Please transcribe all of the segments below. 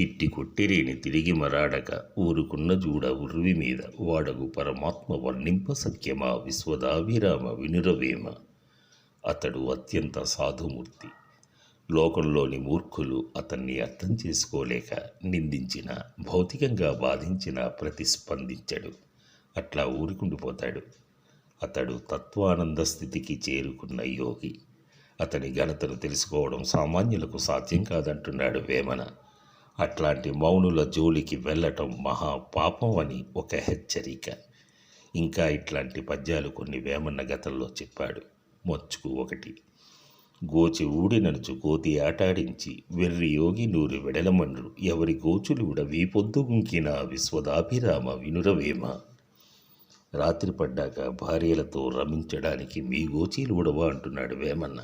తిట్టి కొట్టిరేని తిరిగి మరాడక ఊరుకున్న జూడ ఉర్వి మీద వాడగు పరమాత్మ వర్ణింప సఖ్యమా విశ్వదాభిరామ వినురవేమ. అతడు అత్యంత సాధుమూర్తి. లోకంలోని మూర్ఖులు అతన్ని అర్థం చేసుకోలేక నిందించిన భౌతికంగా బాధించిన ప్రతిస్పందించడు. అట్లా ఊరుకుండిపోతాడు అతడు తత్వానంద స్థితికి చేరుకున్న యోగి. అతని ఘనతను తెలుసుకోవడం సామాన్యులకు సాధ్యం కాదంటున్నాడు వేమన. అట్లాంటి మౌనుల జోలికి వెళ్ళటం మహా పాపం అని ఒక హెచ్చరిక. ఇంకా ఇట్లాంటి పద్యాలు కొన్ని వేమన్న గతంలో చెప్పాడు. మొచ్చుకు ఒకటి. గోచి ఊడిననుచు కోతి ఆటాడించి వెర్రి యోగి నూరు వెడలమన్రు ఎవరి గోచులుడ వీపొద్దుగుంకిన విశ్వదాభిరామ వినురవేమ. రాత్రి పడ్డాక భార్యలతో రమించడానికి మీ గోచీలు ఉడవా అంటున్నాడు వేమన్న.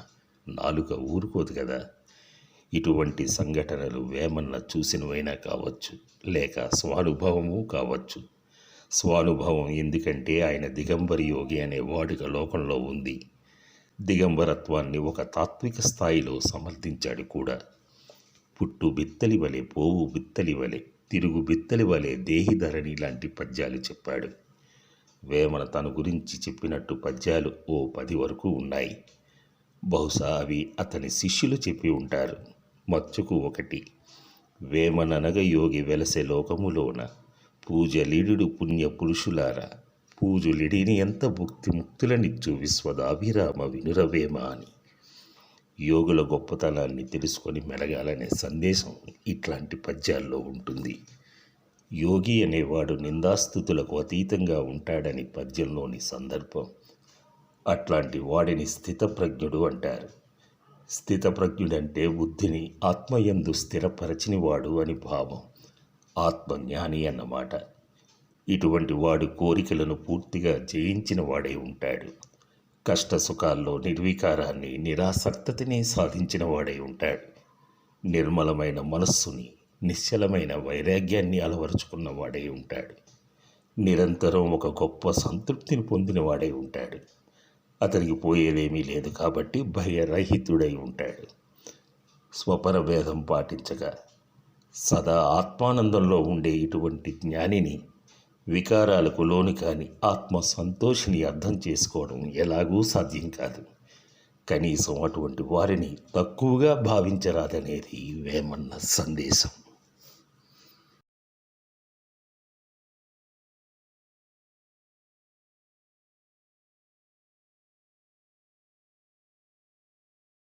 నాలుక ఊరుకోదు కదా? ఇటువంటి సంఘటనలు వేమన్న చూసినవైనా కావచ్చు లేక స్వానుభవము కావచ్చు. స్వానుభవం ఎందుకంటే ఆయన దిగంబరి యోగి అనే వాడుక లోకంలో ఉంది. దిగంబరత్వాన్ని ఒక తాత్విక స్థాయిలో సమర్థించాడు కూడా. పుట్టు బిత్తలి వలె పోవు బిత్తలి వలె తిరుగు బిత్తలి వలె దేహిధరణి లాంటి పద్యాలు చెప్పాడు. వేమన తన గురించి చెప్పినట్టు పద్యాలు ఓ పది వరకు ఉన్నాయి. బహుశా అవి అతని శిష్యులు చెప్పి ఉంటారు. మచ్చుకు ఒకటి. వేమననగ యోగి వెలసె లోకములోన పూజలిడు పుణ్య పురుషులారా పూజులిడిని ఎంత భుక్తి ముక్తులనిచ్చు విశ్వదాభిరామ వినురవేమ అని యోగుల గొప్పతనాన్ని తెలుసుకొని మెలగాలనే సందేశం ఇట్లాంటి పద్యాల్లో ఉంటుంది. యోగి అనేవాడు నిందాస్థుతులకు అతీతంగా ఉంటాడని పద్యంలోని సందర్భం. అట్లాంటి వాడిని స్థితప్రజ్ఞుడు అంటారు. స్థితప్రజ్ఞుడంటే బుద్ధిని ఆత్మయందు స్థిరపరచినవాడు అని భావం. ఆత్మజ్ఞాని అన్నమాట. ఇటువంటి వాడు కోరికలను పూర్తిగా జయించిన వాడై ఉంటాడు. కష్ట సుఖాల్లో నిర్వికారాన్ని నిరాసక్తతని సాధించిన వాడై ఉంటాడు. నిర్మలమైన మనస్సుని నిశ్చలమైన వైరాగ్యాన్ని అలవరుచుకున్న వాడై ఉంటాడు. నిరంతరం ఒక గొప్ప సంతృప్తిని పొందిన వాడై ఉంటాడు. అతనికి పోయేదేమీ లేదు కాబట్టి భయరహితుడై ఉంటాడు. స్వపరభేదం పాటించగా సదా ఆత్మానందంలో ఉండే ఇటువంటి జ్ఞానిని వికారాలకు లోను కాని ఆత్మ సంతోషిని అర్థం చేసుకోవడం ఎలాగూ సాధ్యం కాదు. కనీసం అటువంటి వారిని తక్కువగా భావించరాదనేది వేమన్న సందేశం.